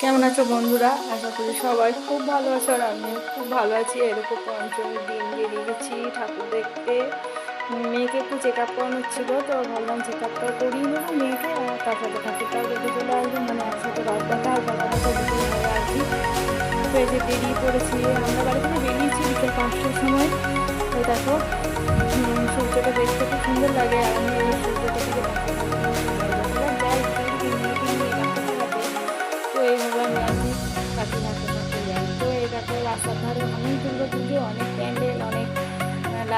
কেমন আছো বন্ধুরা? আশা করি সবাই খুব ভালো আছো আর আমি খুব ভালো আছি। এরকম পঞ্চমীর দিন বেরিয়ে গেছি ঠাকুর দেখতে। মেয়েকে একটু চেক আপ করানো ছিল, তো ভাবলাম চেক আপটা করিয়ে নেব মেয়েকে আর তার সাথে ঠাকুরটাও দেখে চলে আসব। মানে একসাথে রাত দেখা আর সকাল দেখা দুপুর হবে আর কি। তো যে বেরিয়ে পড়েছি, আমরা বাড়ি থেকে বেরিয়েছি বিকেল পাঁচটার সময়। তো দেখো সূর্যটা দেখতে খুব সুন্দর লাগে আর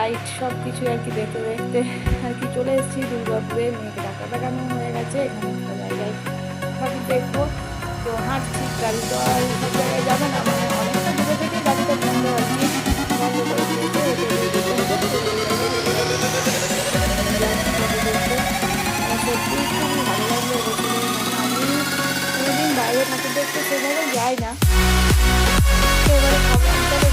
লাইট সব কিছু আর কি দেখতে দেখতে আর কি চলে এসেছি দুর্গাপুরে, মেয়েকে ডাক্তার দেখানো হয়ে গেছে, এখানে জায়গায় দেখব। তো হাঁটছি, গাড়ি তো আর সব জায়গায় যাবে না মানে অনেকটা দূরে থেকে গাড়িটা বন্ধ আর কি মানে বাইরে দেখতে সেভাবে যাই না। এবারে ভাবলাম চলো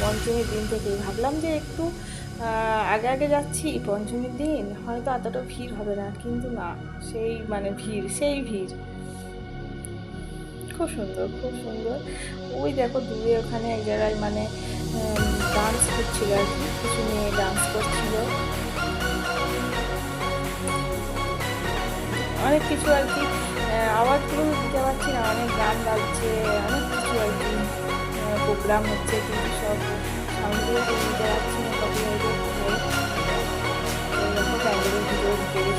পঞ্চমীর দিন থেকে ভাবলাম যে একটু আগে আগে যাচ্ছি, পঞ্চমীর দিন, হয়তো এতটা ভিড় হবে না, কিন্তু না, সেই মানে ভিড়, সেই ভিড়। খুব সুন্দর খুব সুন্দর। ওই দেখো দূরে ওখানে এক জায়গায় মানে ডান্স করছিল আর কি, কিছু মেয়ে ডান্স করছিল। অনেক কিছু আর কি আওয়াজগুলো দিতে পারছি না, অনেক গান বাজছে, অনেক কিছু আর কি প্রোগ্রাম হচ্ছে, কিন্তু সব I'm going to be there to copyrighted. Right? I'm going to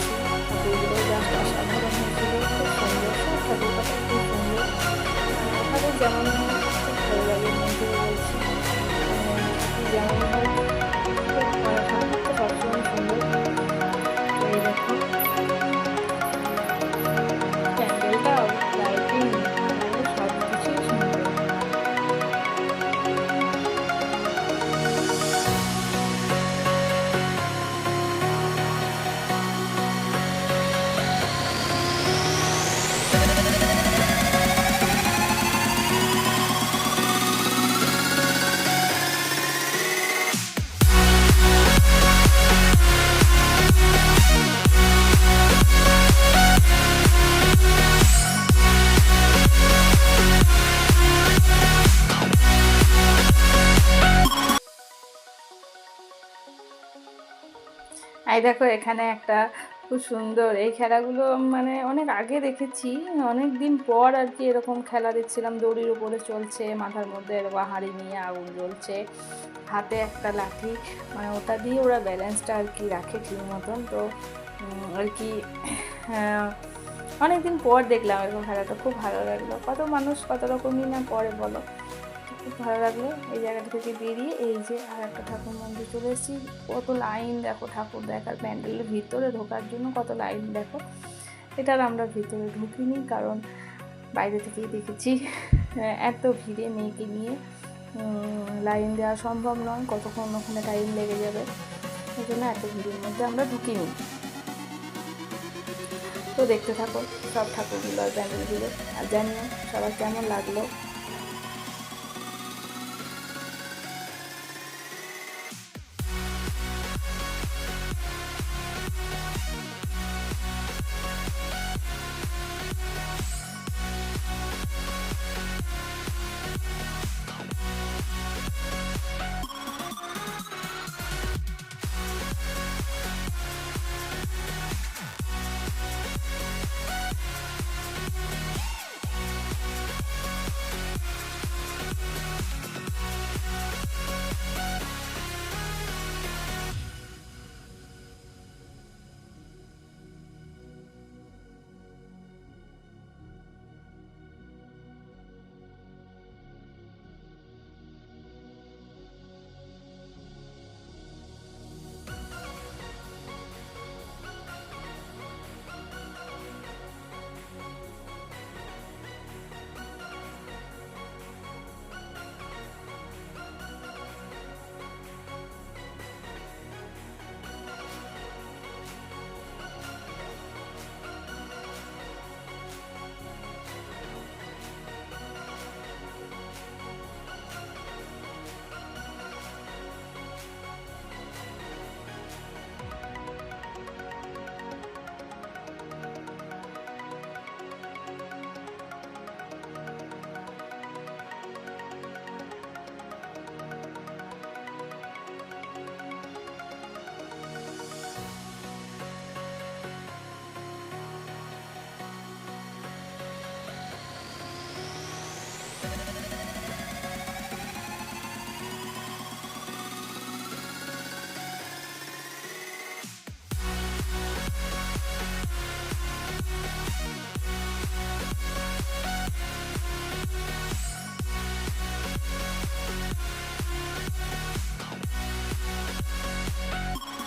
এই দেখো, এখানে একটা খুব সুন্দর। এই খেলাগুলো মানে অনেক আগে দেখেছি, অনেক দিন পর আর কি এরকম খেলা দেখছিলাম। দড়ির উপরে চলছে, মাথার মধ্যে এরকম হাঁড়ি নিয়ে আগুন জ্বলছে, হাতে একটা লাঠি মানে ওটা দিয়ে ওরা ব্যালেন্সটা আর কি রাখে ঠিক মতন। তো আর কি অনেক দিন পর দেখলাম এরকম খেলাটা, খুব ভালো লাগল। কত মানুষ কত রকমই না করে বলো। খুব ভালো লাগল এই জায়গাটা থেকে বেরিয়ে এই যে আর একটা ঠাকুর মন্দির চলে এসেছি। কত লাইন দেখো ঠাকুর দেখার প্যান্ডেলের ভিতরে ঢোকার জন্য কত লাইন দেখো। এটার আমরা ভিতরে ঢুকিনি কারণ বাইরে থেকেই দেখেছি। এত ভিড়ে মেয়েকে নিয়ে লাইন দেওয়া সম্ভব নয়, কতক্ষণ ওখানে টাইম লেগে যাবে। ওই জন্য এত ভিড়ের মধ্যে আমরা ঢুকিনি। তো দেখতে থাকো, সব ঠাকুরগুলো আর প্যান্ডেলগুলো। আর জানিও সবার কেমন লাগল?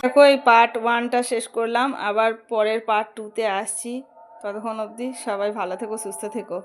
দেখো, এই পার্ট ওয়ানটা শেষ করলাম। আবার পরের পার্ট টুতে আসছি। ততক্ষণ অবধি সবাই ভালো থেকো, সুস্থ থেকো।